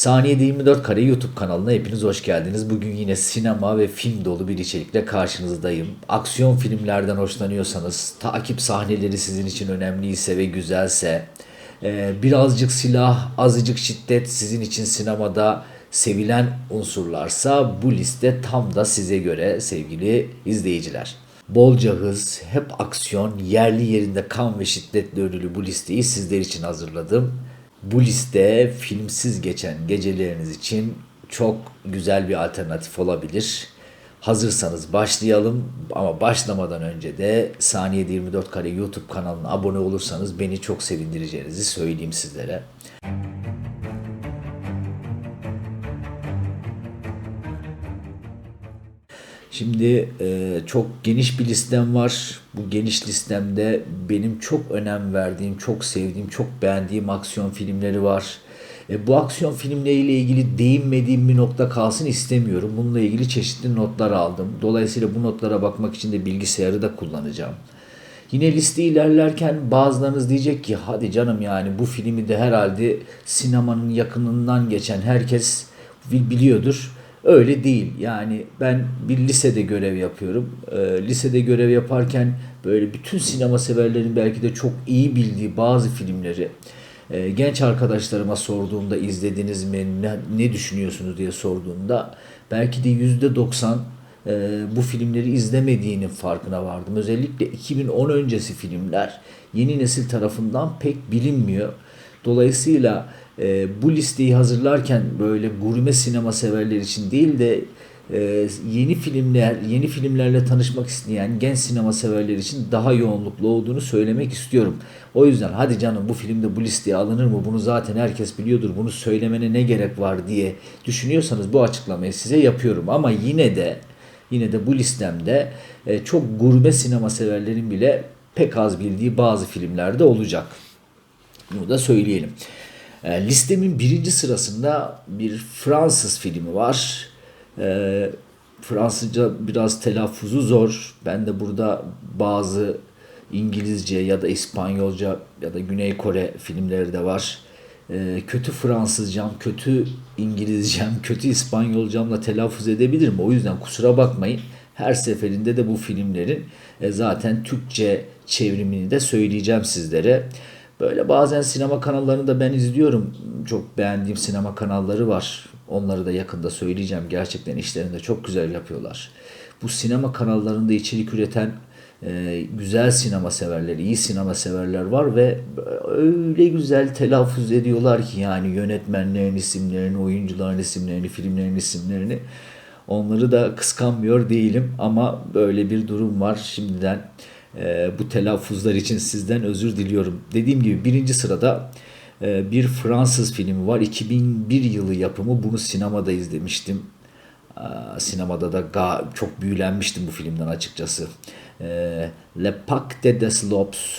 Saniyede 24 Kare YouTube kanalına hepiniz hoş geldiniz. Bugün yine sinema ve film dolu bir içerikle karşınızdayım. Aksiyon filmlerden hoşlanıyorsanız, takip sahneleri sizin için önemliyse ve güzelse, e, birazcık silah, azıcık şiddet sizin için sinemada sevilen unsurlarsa bu liste tam da size göre sevgili izleyiciler. Bolca hız, hep aksiyon, yerli yerinde kan ve şiddetle örülü bu listeyi sizler için hazırladım. Bu liste filmsiz geçen geceleriniz için çok güzel bir alternatif olabilir. Hazırsanız başlayalım ama başlamadan önce de Saniyede 24 Kare YouTube kanalına abone olursanız beni çok sevindireceğinizi söyleyeyim sizlere. Şimdi e, çok geniş bir listem var. Bu geniş listemde benim çok önem verdiğim, çok sevdiğim, çok beğendiğim aksiyon filmleri var. E, bu aksiyon filmleriyle ilgili değinmediğim bir nokta kalsın istemiyorum. Bununla ilgili çeşitli notlar aldım. Dolayısıyla bu notlara bakmak için de bilgisayarı da kullanacağım. Yine liste ilerlerken bazılarınız diyecek ki hadi canım yani bu filmi de herhalde sinemanın yakınından geçen herkes biliyordur. Öyle değil. Yani ben bir lisede görev yapıyorum. Ee, lisede görev yaparken böyle bütün sinema severlerin belki de çok iyi bildiği bazı filmleri e, genç arkadaşlarıma sorduğumda izlediniz mi, ne, ne düşünüyorsunuz diye sorduğumda belki de yüzde doksan e, bu filmleri izlemediğinin farkına vardım. Özellikle 2010 öncesi filmler yeni nesil tarafından pek bilinmiyor. Dolayısıyla e, bu listeyi hazırlarken böyle gurme sinema severler için değil de e, yeni filmler, yeni filmlerle tanışmak isteyen genç sinema severler için daha yoğunluklu olduğunu söylemek istiyorum. O yüzden hadi canım bu filmde bu listeye alınır mı? Bunu zaten herkes biliyordur. Bunu söylemene ne gerek var diye düşünüyorsanız bu açıklamayı size yapıyorum. Ama yine de yine de bu listemde e, çok gurme sinema severlerin bile pek az bildiği bazı filmlerde olacak. Bunu da söyleyelim. E, listemin birinci sırasında bir Fransız filmi var. E, Fransızca biraz telaffuzu zor. Ben de burada bazı İngilizce ya da İspanyolca ya da Güney Kore filmleri de var. E, kötü Fransızcam, kötü İngilizcem, kötü İspanyolcamla telaffuz edebilirim. O yüzden kusura bakmayın. Her seferinde de bu filmlerin e, zaten Türkçe çevrimini de söyleyeceğim sizlere. Böyle bazen sinema kanallarını da ben izliyorum. Çok beğendiğim sinema kanalları var. Onları da yakında söyleyeceğim. Gerçekten işlerini de çok güzel yapıyorlar. Bu sinema kanallarında içerik üreten e, güzel sinema severleri, iyi sinema severler var ve öyle güzel telaffuz ediyorlar ki yani yönetmenlerin isimlerini, oyuncuların isimlerini, filmlerin isimlerini. Onları da kıskanmıyor değilim ama böyle bir durum var. Şimdiden e, bu telaffuzlar için sizden özür diliyorum. Dediğim gibi birinci sırada e, bir Fransız filmi var. 2001 yılı yapımı. Bunu sinemada izlemiştim. Sinemada da çok büyülenmiştim bu filmden açıkçası. E, Le Pacte des Lobs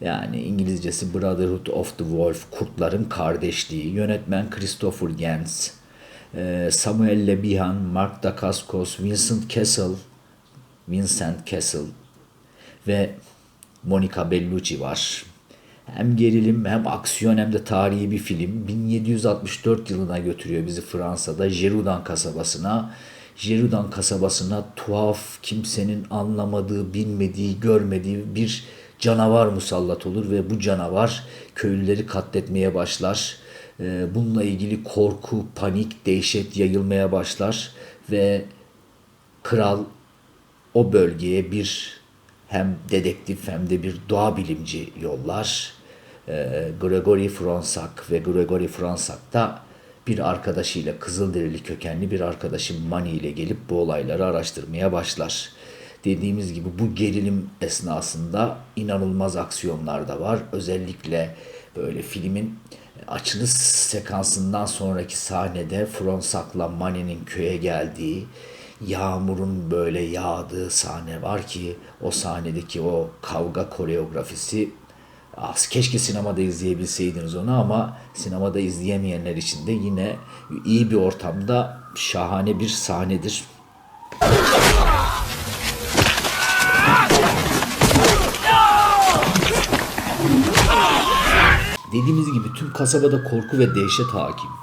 yani İngilizcesi Brotherhood of the Wolf, Kurtların Kardeşliği. Yönetmen Christopher Gans. E, Samuel Le Bihan, Mark Dacascos, Vincent Kessel, Vincent Kessel, ve Monica Bellucci var. Hem gerilim hem aksiyon hem de tarihi bir film. 1764 yılına götürüyor bizi Fransa'da Jerudan kasabasına. Jerudan kasabasına tuhaf, kimsenin anlamadığı, bilmediği, görmediği bir canavar musallat olur ve bu canavar köylüleri katletmeye başlar. Ee, bununla ilgili korku, panik, dehşet yayılmaya başlar ve kral o bölgeye bir hem dedektif hem de bir doğa bilimci yollar. E, Gregory Fronsak ve Gregory Fronsak da bir arkadaşıyla Kızılderili kökenli bir arkadaşı Mani ile gelip bu olayları araştırmaya başlar. Dediğimiz gibi bu gerilim esnasında inanılmaz aksiyonlar da var. Özellikle böyle filmin açılış sekansından sonraki sahnede Fronsak'la Mani'nin köye geldiği, yağmurun böyle yağdığı sahne var ki o sahnedeki o kavga koreografisi az keşke sinemada izleyebilseydiniz onu ama sinemada izleyemeyenler için de yine iyi bir ortamda şahane bir sahnedir. Dediğimiz gibi tüm kasabada korku ve dehşet hakim.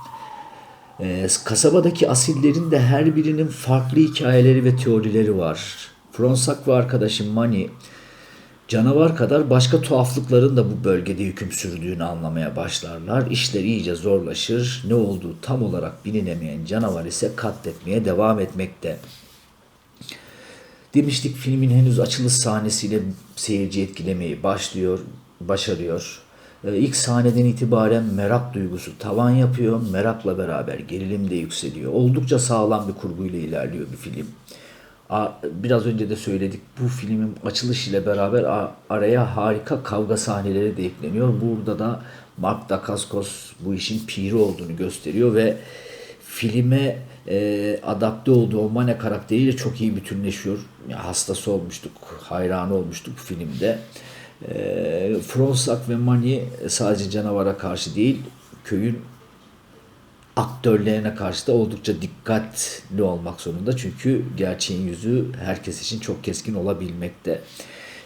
Ee, kasabadaki asillerin de her birinin farklı hikayeleri ve teorileri var. Fronsak ve arkadaşım Mani canavar kadar başka tuhaflıkların da bu bölgede hüküm sürdüğünü anlamaya başlarlar. İşler iyice zorlaşır. Ne olduğu tam olarak bilinemeyen canavar ise katletmeye devam etmekte. Demiştik filmin henüz açılış sahnesiyle seyirci etkilemeyi başlıyor, başarıyor. Ee, İlk sahneden itibaren merak duygusu tavan yapıyor. Merakla beraber gerilim de yükseliyor. Oldukça sağlam bir kurguyla ilerliyor bir film. Biraz önce de söyledik bu filmin açılış ile beraber araya harika kavga sahneleri de ekleniyor. Burada da Mark Dacascos bu işin piri olduğunu gösteriyor ve filme e, adapte olduğu o Mane karakteriyle çok iyi bütünleşiyor. Ya, hastası olmuştuk, hayranı olmuştuk filmde. E, Fronsak ve Mani sadece canavara karşı değil, köyün aktörlerine karşı da oldukça dikkatli olmak zorunda. Çünkü gerçeğin yüzü herkes için çok keskin olabilmekte.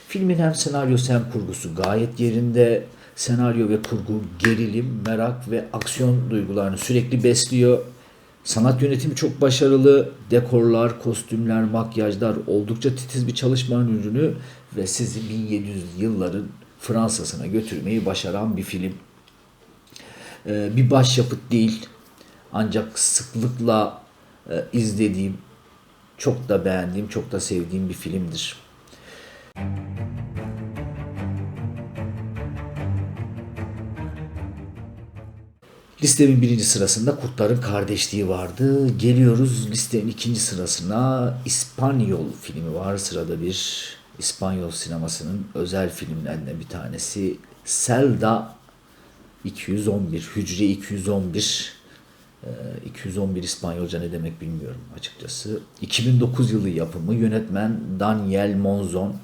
Filmin hem senaryosu hem kurgusu gayet yerinde. Senaryo ve kurgu gerilim, merak ve aksiyon duygularını sürekli besliyor. Sanat yönetimi çok başarılı. Dekorlar, kostümler, makyajlar oldukça titiz bir çalışmanın ürünü ve sizi 1700 yılların Fransa'sına götürmeyi başaran bir film. Ee, bir başyapıt değil. Ancak sıklıkla e, izlediğim, çok da beğendiğim, çok da sevdiğim bir filmdir. Listemin birinci sırasında Kurtların Kardeşliği vardı. Geliyoruz listenin ikinci sırasına İspanyol filmi var. Sırada bir İspanyol sinemasının özel filmlerinden bir tanesi. Selda 211, Hücre 211. Ee, 211 İspanyolca ne demek bilmiyorum açıkçası. 2009 yılı yapımı yönetmen Daniel Monzon,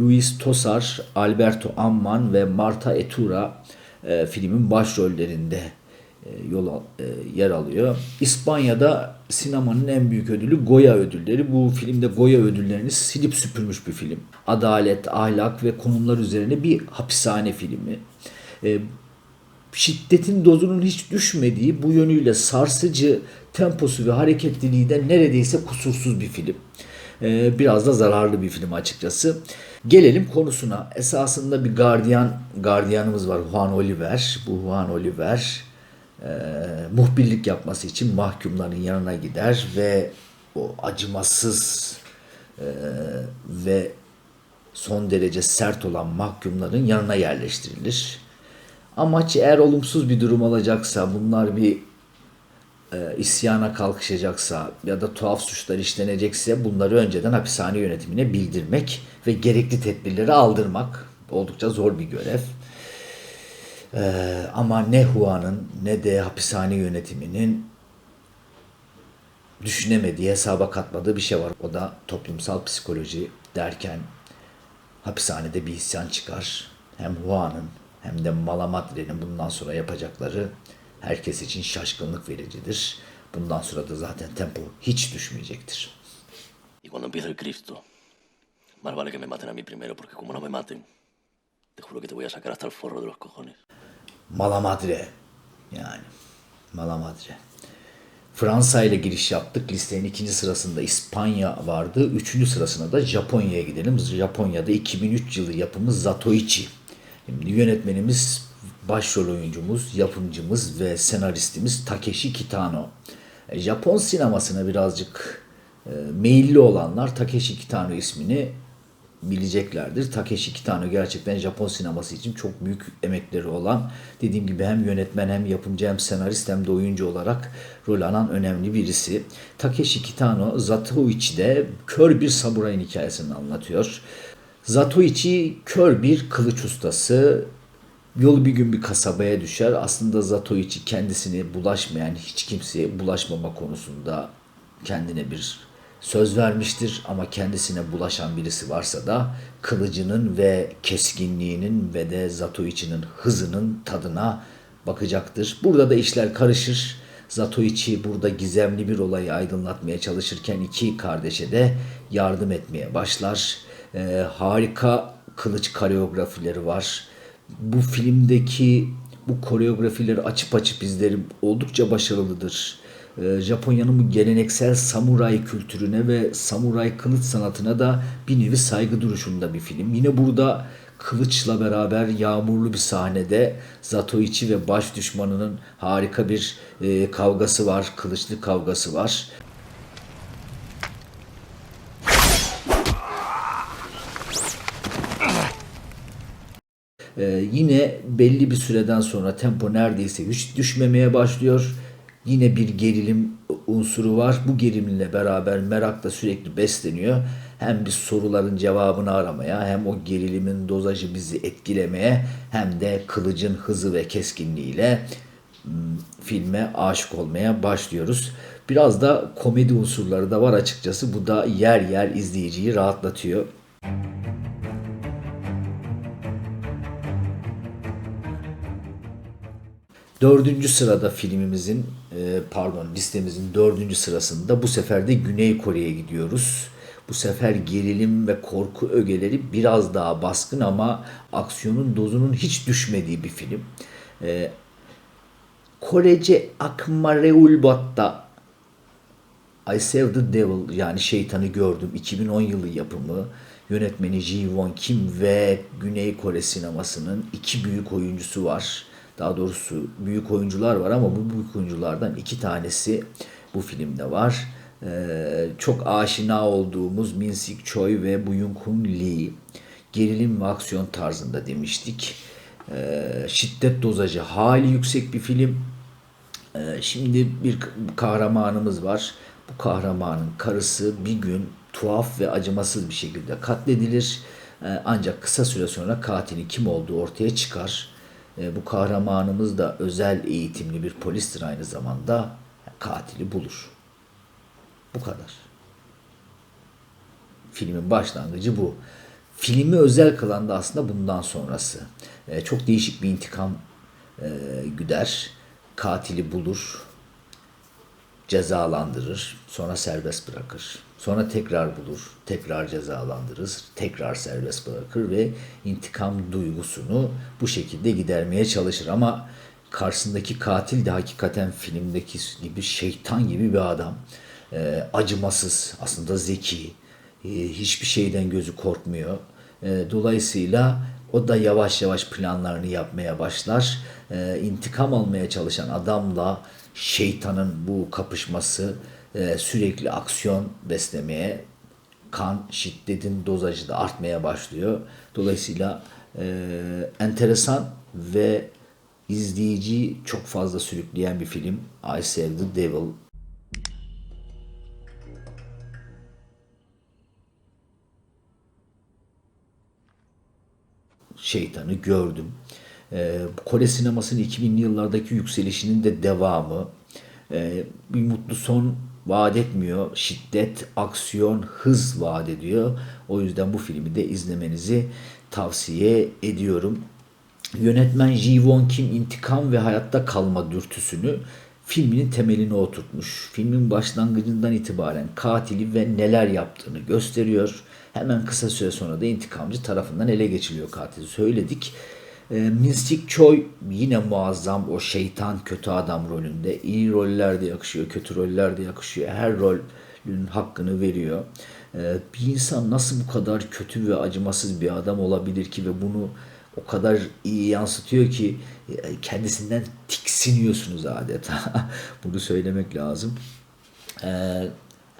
Luis Tosar, Alberto Amman ve Marta Etura e, filmin başrollerinde yol al- e, yer alıyor. İspanya'da sinemanın en büyük ödülü Goya ödülleri. Bu filmde Goya ödüllerini silip süpürmüş bir film. Adalet, ahlak ve konumlar üzerine bir hapishane filmi. E, şiddetin dozunun hiç düşmediği bu yönüyle sarsıcı temposu ve hareketliliği de neredeyse kusursuz bir film. Biraz da zararlı bir film açıkçası. Gelelim konusuna. Esasında bir gardiyan gardiyanımız var Juan Oliver. Bu Juan Oliver e, muhbirlik yapması için mahkumların yanına gider ve o acımasız e, ve son derece sert olan mahkumların yanına yerleştirilir. Amaç eğer olumsuz bir durum olacaksa, bunlar bir e, isyana kalkışacaksa ya da tuhaf suçlar işlenecekse bunları önceden hapishane yönetimine bildirmek ve gerekli tedbirleri aldırmak oldukça zor bir görev. E, ama ne Hua'nın ne de hapishane yönetiminin düşünemediği, hesaba katmadığı bir şey var. O da toplumsal psikoloji derken hapishanede bir isyan çıkar. Hem Hua'nın hem de Malamadre'nin bundan sonra yapacakları herkes için şaşkınlık vericidir. Bundan sonra da zaten tempo hiç düşmeyecektir. Y cuando empiece el Cristo, más vale que me maten a mí primero, porque como no me maten, te juro que te voy a sacar hasta el forro de los cojones. Malamadre yani Malamadre. Fransa ile giriş yaptık. Listenin ikinci sırasında İspanya vardı. Üçüncü sırasına da Japonya'ya gidelim. Japonya'da 2003 yılı yapımı Zatoichi. Şimdi yönetmenimiz, başrol oyuncumuz, yapımcımız ve senaristimiz Takeshi Kitano. E, Japon sinemasına birazcık e, meyilli olanlar Takeshi Kitano ismini bileceklerdir. Takeshi Kitano gerçekten Japon sineması için çok büyük emekleri olan, dediğim gibi hem yönetmen hem yapımcı hem senarist hem de oyuncu olarak rol alan önemli birisi. Takeshi Kitano Zatoichi'de kör bir samurayın hikayesini anlatıyor. Zatoichi kör bir kılıç ustası. Yolu bir gün bir kasabaya düşer. Aslında Zatoichi kendisini bulaşmayan hiç kimseye bulaşmama konusunda kendine bir söz vermiştir ama kendisine bulaşan birisi varsa da kılıcının ve keskinliğinin ve de Zatoichi'nin hızının tadına bakacaktır. Burada da işler karışır. Zatoichi burada gizemli bir olayı aydınlatmaya çalışırken iki kardeşe de yardım etmeye başlar. Ee, harika kılıç koreografileri var. Bu filmdeki bu koreografileri açıp açıp izlerim oldukça başarılıdır. E, Japonya'nın bu geleneksel samuray kültürüne ve samuray kılıç sanatına da bir nevi saygı duruşunda bir film. Yine burada kılıçla beraber yağmurlu bir sahnede Zatoichi ve baş düşmanının harika bir e, kavgası var, kılıçlı kavgası var. Ee, yine belli bir süreden sonra tempo neredeyse hiç düşmemeye başlıyor. Yine bir gerilim unsuru var. Bu gerilimle beraber merak da sürekli besleniyor. Hem biz soruların cevabını aramaya hem o gerilimin dozajı bizi etkilemeye hem de kılıcın hızı ve keskinliğiyle filme aşık olmaya başlıyoruz. Biraz da komedi unsurları da var açıkçası. Bu da yer yer izleyiciyi rahatlatıyor. Dördüncü sırada filmimizin, e, pardon listemizin dördüncü sırasında bu sefer de Güney Kore'ye gidiyoruz. Bu sefer gerilim ve korku ögeleri biraz daha baskın ama aksiyonun dozunun hiç düşmediği bir film. E, Korece Akmareulbat'ta I Saved the Devil yani şeytanı gördüm 2010 yılı yapımı yönetmeni Ji Won Kim ve Güney Kore sinemasının iki büyük oyuncusu var. Daha doğrusu büyük oyuncular var ama bu büyük oyunculardan iki tanesi bu filmde var. Ee, çok aşina olduğumuz Min Sik Choi ve Bu Yoon Kun Lee gerilim ve aksiyon tarzında demiştik. Ee, şiddet dozajı hali yüksek bir film. Ee, şimdi bir kahramanımız var. Bu kahramanın karısı bir gün tuhaf ve acımasız bir şekilde katledilir. Ee, ancak kısa süre sonra katilin kim olduğu ortaya çıkar. Ee, bu kahramanımız da özel eğitimli bir polistir aynı zamanda. Katili bulur. Bu kadar. Filmin başlangıcı bu. Filmi özel kılan da aslında bundan sonrası. Ee, çok değişik bir intikam e, güder. Katili bulur. Cezalandırır. Sonra serbest bırakır. Sonra tekrar bulur. Tekrar cezalandırır. Tekrar serbest bırakır ve intikam duygusunu bu şekilde gidermeye çalışır. Ama karşısındaki katil de hakikaten filmdeki gibi şeytan gibi bir adam. Ee, acımasız, aslında zeki, e, hiçbir şeyden gözü korkmuyor. E, dolayısıyla o da yavaş yavaş planlarını yapmaya başlar. E, intikam almaya çalışan adamla şeytanın bu kapışması e, sürekli aksiyon beslemeye, kan şiddetin dozajı da artmaya başlıyor. Dolayısıyla e, enteresan ve izleyici çok fazla sürükleyen bir film. I Saved the Devil şeytanı gördüm. Ee, Kore sinemasının 2000'li yıllardaki yükselişinin de devamı. Ee, bir mutlu son vaat etmiyor. Şiddet, aksiyon, hız vaat ediyor. O yüzden bu filmi de izlemenizi tavsiye ediyorum. Yönetmen Ji Won Kim intikam ve hayatta kalma dürtüsünü filminin temeline oturtmuş. Filmin başlangıcından itibaren katili ve neler yaptığını gösteriyor. Hemen kısa süre sonra da intikamcı tarafından ele geçiliyor katil söyledik. E, Mystic Choi yine muazzam o şeytan kötü adam rolünde. İyi roller de yakışıyor, kötü roller de yakışıyor. Her rolün hakkını veriyor. E, bir insan nasıl bu kadar kötü ve acımasız bir adam olabilir ki ve bunu o kadar iyi yansıtıyor ki e, kendisinden tiksiniyorsunuz adeta. Bunu söylemek lazım. Ee,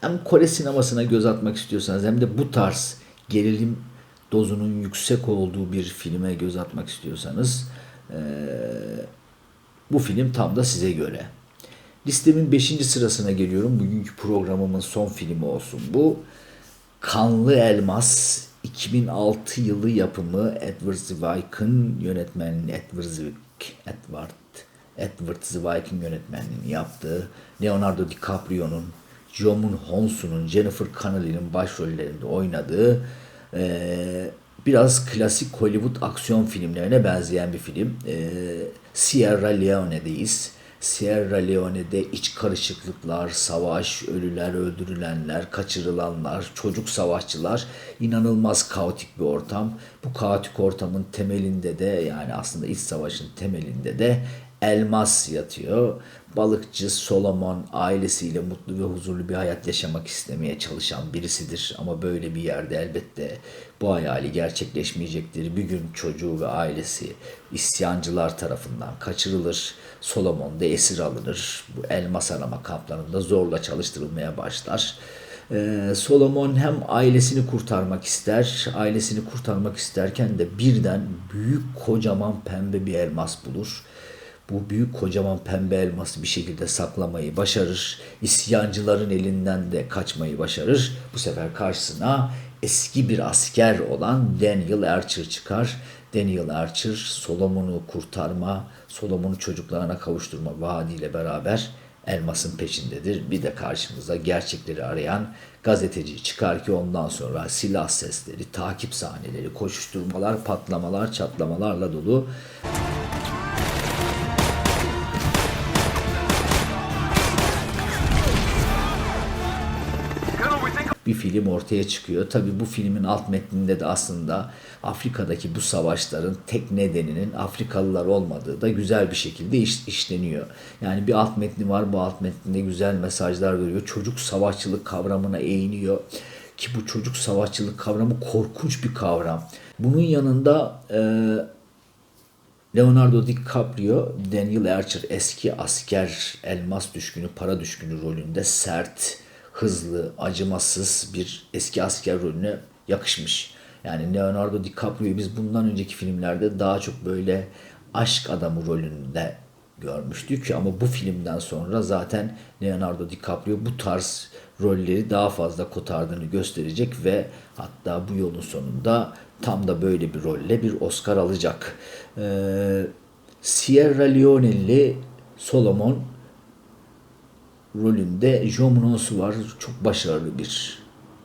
hem Kore sinemasına göz atmak istiyorsanız hem de bu tarz gerilim dozunun yüksek olduğu bir filme göz atmak istiyorsanız ee, bu film tam da size göre. Listemin 5. sırasına geliyorum. Bugünkü programımın son filmi olsun bu. Kanlı Elmas 2006 yılı yapımı Edward Zwick'ın yönetmenliği Edward Zwick, Edward Edward Zwick'ın yönetmenliğini yaptığı Leonardo DiCaprio'nun Jong Honsu'nun Jennifer Connelly'nin başrollerinde oynadığı e, biraz klasik Hollywood aksiyon filmlerine benzeyen bir film. E, Sierra Leone'deyiz. Sierra Leone'de iç karışıklıklar, savaş, ölüler, öldürülenler, kaçırılanlar, çocuk savaşçılar inanılmaz kaotik bir ortam. Bu kaotik ortamın temelinde de yani aslında iç savaşın temelinde de Elmas yatıyor. Balıkçı Solomon ailesiyle mutlu ve huzurlu bir hayat yaşamak istemeye çalışan birisidir. Ama böyle bir yerde elbette bu hayali gerçekleşmeyecektir. Bir gün çocuğu ve ailesi isyancılar tarafından kaçırılır. Solomon da esir alınır. Bu elmas arama kamplarında zorla çalıştırılmaya başlar. Ee, Solomon hem ailesini kurtarmak ister, ailesini kurtarmak isterken de birden büyük kocaman pembe bir elmas bulur. Bu büyük kocaman pembe elması bir şekilde saklamayı başarır. İsyancıların elinden de kaçmayı başarır. Bu sefer karşısına eski bir asker olan Daniel Archer çıkar. Daniel Archer Solomon'u kurtarma, Solomon'u çocuklarına kavuşturma vaadiyle beraber elmasın peşindedir. Bir de karşımıza gerçekleri arayan gazeteci çıkar ki ondan sonra silah sesleri, takip sahneleri, koşuşturmalar, patlamalar, çatlamalarla dolu bir film ortaya çıkıyor. Tabii bu filmin alt metninde de aslında Afrika'daki bu savaşların tek nedeninin Afrikalılar olmadığı da güzel bir şekilde iş, işleniyor. Yani bir alt metni var. Bu alt metninde güzel mesajlar veriyor. Çocuk savaşçılık kavramına eğiniyor. Ki bu çocuk savaşçılık kavramı korkunç bir kavram. Bunun yanında e, Leonardo DiCaprio, Daniel Archer eski asker, elmas düşkünü, para düşkünü rolünde sert, hızlı, acımasız bir eski asker rolüne yakışmış. Yani Leonardo DiCaprio'yu biz bundan önceki filmlerde daha çok böyle aşk adamı rolünde görmüştük ama bu filmden sonra zaten Leonardo DiCaprio bu tarz rolleri daha fazla kotardığını gösterecek ve hatta bu yolun sonunda tam da böyle bir rolle bir Oscar alacak. Ee, Sierra Leone'li Solomon rolünde John var. Çok başarılı bir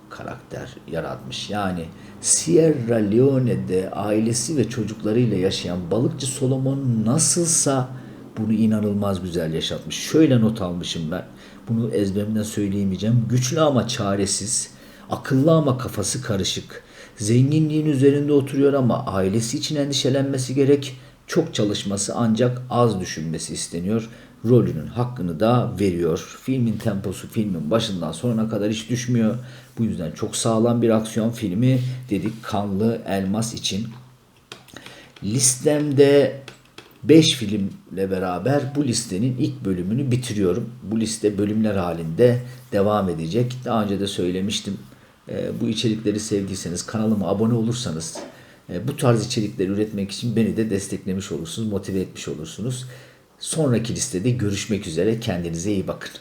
karakter yaratmış. Yani Sierra Leone'de ailesi ve çocuklarıyla yaşayan balıkçı Solomon nasılsa bunu inanılmaz güzel yaşatmış. Şöyle not almışım ben. Bunu ezberimden söyleyemeyeceğim. Güçlü ama çaresiz, akıllı ama kafası karışık. Zenginliğin üzerinde oturuyor ama ailesi için endişelenmesi gerek. Çok çalışması ancak az düşünmesi isteniyor. Rolünün hakkını da veriyor. Filmin temposu filmin başından sonuna kadar hiç düşmüyor. Bu yüzden çok sağlam bir aksiyon filmi dedik Kanlı Elmas için. Listemde 5 filmle beraber bu listenin ilk bölümünü bitiriyorum. Bu liste bölümler halinde devam edecek. Daha önce de söylemiştim. Ee, bu içerikleri sevdiyseniz kanalıma abone olursanız bu tarz içerikleri üretmek için beni de desteklemiş olursunuz, motive etmiş olursunuz. Sonraki listede görüşmek üzere. Kendinize iyi bakın.